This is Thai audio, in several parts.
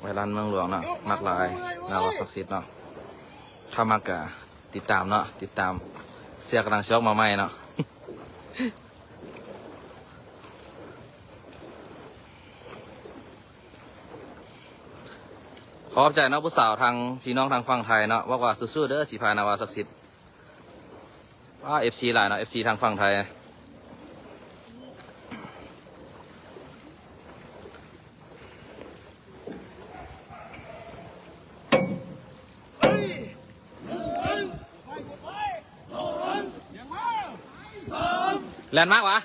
ไวรันเมืองหลวงเนาะมักหลายนาวัดศักดิ์สิทธิ์เนาะถ้ามักกะติดตามเนาะติดตามเสียกำลังช็อกมาใหม่เนาะขอบใจเนาะผู้สาวทางพี่น้องทางฝั่งไทยเนาะว่าว่าสู้ๆเด้อสิพานาวาศักดิ์สิทธิ์ว่าเอฟซีหลายเนาะเอฟซีทางฝั่งไทย แลนด์มาร์กวะ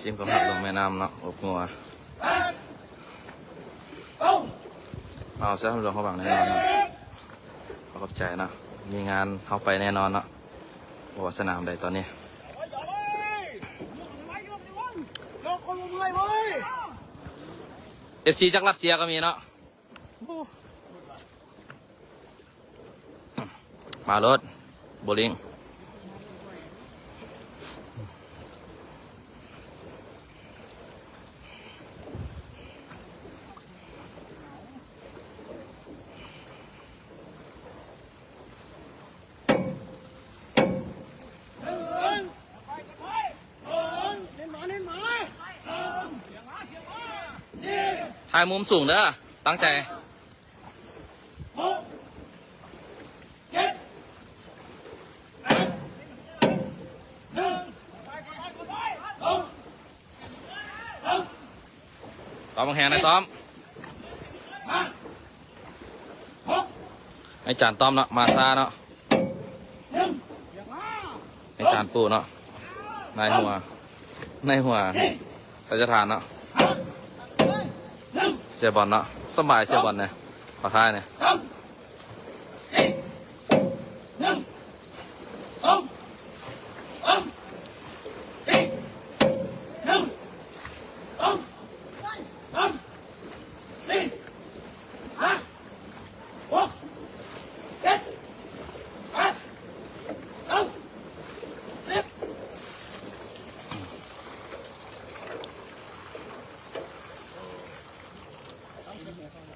จิ้มกับผักลงแม่น้ำเนาะอบงัวเอาซะทำเรื่องเขาบังแน่นอนเนาะขอขอบใจเนาะมีงานเข้าไปแน่นอนเนาะบอกว่าสนามใดตอนนี้เอฟซีจากรัสเซียก็มีเนาะ มารถโบลิงถ่ายมุมสูงเด้อตั้งใจ ต้อมบังแหงนะต้อมไอจานต้อมเนาะมาซาเนาะไอจานปูเนาะนายหัวนายหัวราชทานเนาะเสียบอลเนาะสบายเสียบอลเนี่ยขอท้ายเนี่ย